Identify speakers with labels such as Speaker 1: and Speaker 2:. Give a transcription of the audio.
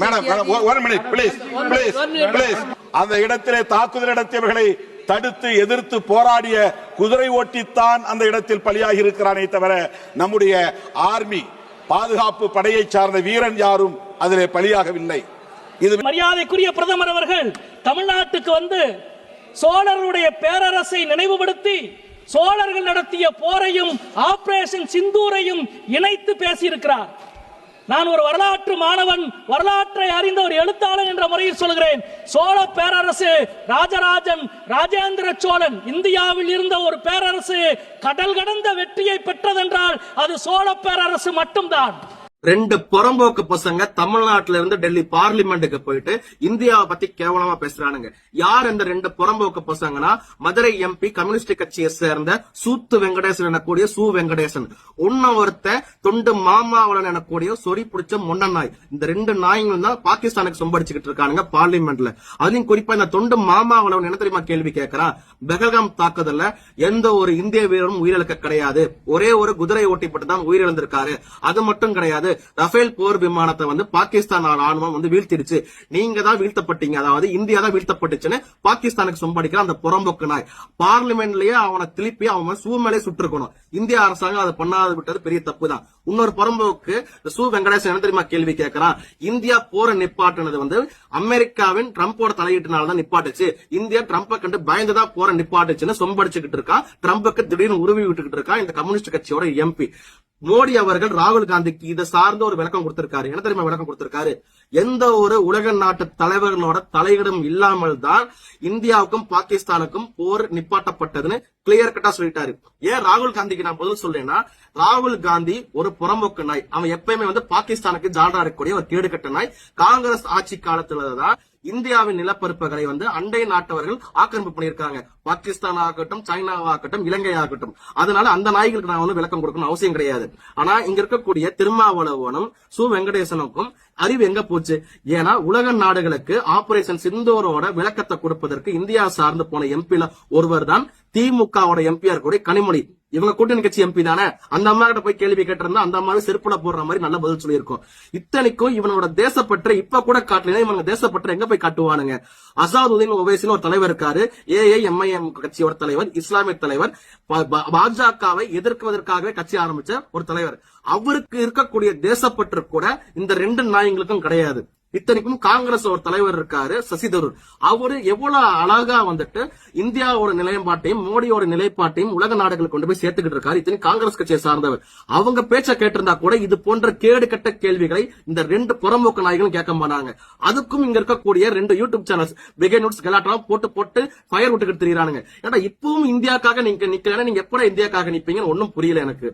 Speaker 1: Madam minute அந்த இடத்திலே தாக்குதல் நடத்தியவர்களை தடுத்து எதிர்த்து போராடிய குதிரை ஓட்டித்தான் அந்த இடத்தில் பலியாகி இருக்கிறானே தவிர நம்முடைய ஆர்மி பாதுகாப்பு படையை சார்ந்த வீரன் யாரும் அதிலே பலியாகவில்லை. இது
Speaker 2: மரியாதைக்குரிய பிரதமர் அவர்கள் தமிழ்நாட்டுக்கு வந்து சோழருடைய பேரரசை நினைவுபடுத்தி சோழர்கள் நடத்திய போரையும் ஆபரேஷன் சிந்தூரையும் இணைத்து பேசியிருக்கிறார். நான் ஒரு வரலாற்று மாணவன் வரலாற்றை அறிந்த ஒரு எழுத்தாளன் என்ற முறையில் சொல்கிறேன் சோழ பேரரசு ராஜராஜன் ராஜேந்திர சோழன் இந்தியாவில் இருந்த ஒரு பேரரசு கடல் கடந்த வெற்றியை பெற்றதென்றால் அது சோழ பேரரசு மட்டும்தான்.
Speaker 3: ரெண்டு புறம்போக்கு பசங்க தமிழ்நாட்டுல இருந்து டெல்லி பார்லிமெண்ட்டுக்கு போயிட்டு இந்தியாவை பத்தி கேவலமா பேசுறானுங்க. யார் இந்த ரெண்டு புறம்போக்கு பசங்கன்னா? மதுரை எம்பி கம்யூனிஸ்ட் கட்சியை சேர்ந்த சூத்து வெங்கடேசன் எனக்கூடிய சு வெங்கடேசன். உன்ன ஒருத்த தொண்டு மாமாவளன் எனக்கூடிய சொறி பிடிச்ச முன்ன நாய். இந்த ரெண்டு நாய்களும் தான் பாகிஸ்தானுக்கு சொம்படிச்சுக்கிட்டு இருக்கானுங்க பார்லிமெண்ட்ல. அதுலயும் குறிப்பா இந்த தொண்டு மாமாவளவன் என்ன தெரியுமா கேள்வி கேட்கறான் பெகல்காம் தாக்குதல்ல எந்த ஒரு இந்திய வீரரும் உயிரிழக்க கிடையாது. ஒரே ஒரு குதிரை ஓட்டிப்பட்டு தான் உயிரிழந்திருக்காரு. அது மட்டும் கிடையாது. அதாவது ரஃபேல் போர் விமானத்தை வந்து பாகிஸ்தான் ராணுவம் வந்து வீழ்த்திடுச்சு. நீங்க தான் வீழ்த்தப்பட்டீங்க. அதாவது இந்தியா தான் வீழ்த்தப்பட்டுச்சுன்னு பாகிஸ்தானுக்கு சொம்படிக்கிற அந்த புறம்போக்கு நாய். பார்லிமெண்ட்லயே அவனை திருப்பி அவன் சூ மேலே சுட்டிருக்கணும். இந்திய அரசாங்கம் அதை பண்ணாத விட்டது பெரிய தப்பு தான் இன்னொரு புறம்போக்கு சு வெங்கடேசன் என்ன தெரியுமா கேள்வி கேட்கறான்? இந்தியா போற நிப்பாட்டுனது வந்து அமெரிக்காவின் ட்ரம்போட தலையீட்டுனால தான் நிப்பாட்டுச்சு. இந்தியா ட்ரம்ப கண்டு பயந்துதான் போற நிப்பாட்டுச்சுன்னு சொம்படிச்சுக்கிட்டு இருக்கான் ட்ரம்புக்கு திடீர்னு உருவி விட்டுக்கிட்டு இருக்கான் இந்த கம்யூனிஸ்ட் கட்சியோட எம்பி. மோடி அவர்கள் ராகுல் காந்திக்கு இதை சார்ந்த ஒரு விளக்கம் கொடுத்திருக்காரு. என்ன தெரியுமா விளக்கம் கொடுத்திருக்காரு? எந்த ஒரு உலக நாட்டு தலைவர்களோட தலையிடம் இல்லாமல் தான் இந்தியாவுக்கும் பாகிஸ்தானுக்கும் போர் நிப்பாட்டப்பட்டதுன்னு கிளியர் கட்டா சொல்லிட்டாரு. ஏன் ராகுல் காந்திக்கு நான் பதில் சொல்றேன்னா ராகுல் காந்தி ஒரு புறம்போக்கு நாய். அவன் எப்பயுமே வந்து பாகிஸ்தானுக்கு ஜால்ரா இருக்கக்கூடிய ஒரு கேடு கட்ட நாய். காங்கிரஸ் ஆட்சி காலத்துலதான் இந்தியாவின் நிலப்பரப்புகளை வந்து அண்டை நாட்டவர்கள் ஆக்கிரமிப்பு பண்ணியிருக்காங்க. பாகிஸ்தான் ஆகட்டும் சைனா ஆகட்டும் இலங்கை ஆகட்டும் அதனால அந்த நாய்களுக்கு நான் வந்து விளக்கம் கொடுக்கணும் அவசியம் கிடையாது. ஆனா இங்க இருக்கக்கூடிய திருமாவளவனும் சு. வெங்கடேசனுக்கும் அறிவு எங்க போச்சு? ஏன்னா உலக நாடுகளுக்கு ஆபரேஷன் சிந்தோரோட விளக்கத்தை கொடுப்பதற்கு இந்தியா சார்ந்து போன எம்பில ஒருவர் தான் திமுகவோட எம்பியா இருக்கக்கூடிய கனிமொழி. இவங்க கூட்டணி கட்சி எம்பி தானே? அந்த அம்மா கிட்ட போய் கேள்வி கேட்டிருந்தா அந்த அம்மாவே செருப்புல போடுற மாதிரி நல்ல பதில் சொல்லியிருக்கோம். இத்தனைக்கும் இவனோட தேசப்பற்ற இப்ப கூட காட்டலாம் இவங்க தேசப்பற்ற எங்க போய் காட்டுவானுங்க? அசாதுதீன் ஒவைசின்னு ஒரு தலைவர் இருக்காரு. ஏஏ எம்ஐஎம் கட்சியோட தலைவர் இஸ்லாமிய தலைவர். பா- பா- பாஜகவை எதிர்க்குவதற்காகவே கட்சி ஆரம்பிச்ச ஒரு தலைவர். அவருக்கு இருக்கக்கூடிய தேசப்பற்று கூட இந்த ரெண்டு நாயங்களுக்கும் கிடையாது. இத்தனைக்கும் காங்கிரஸ் ஒரு தலைவர் இருக்காரு சசி தரூர். அவரு எவ்வளவு அழகா வந்துட்டு இந்தியாவோட நிலைப்பாட்டையும் மோடியோட நிலைப்பாட்டையும் உலக நாடுகள் கொண்டு போய் சேர்த்துக்கிட்டு இருக்காரு. இத்தனை காங்கிரஸ் கட்சியை சார்ந்தவர். அவங்க பேச்ச கேட்டிருந்தா கூட இது போன்ற கேடு கட்ட கேள்விகளை இந்த ரெண்டு புறம்போக்கு நாய்களும் கேட்க மாட்டாங்க. அதுக்கும் இங்க இருக்கக்கூடிய ரெண்டு யூடியூப் சேனல்ஸ் பிகே நோட்ஸ் கலாட்டெல்லாம் போட்டு போட்டு ஃபயர் விட்டுக்கிட்டு தெரியுறானுங்க. ஏன்னா இப்பவும் இந்தியாக்காக நீங்க நிக்கலன்னா நீங்க எப்படா இந்தியாக்காக நிப்பீங்கன்னு ஒன்னும் புரியல எனக்கு.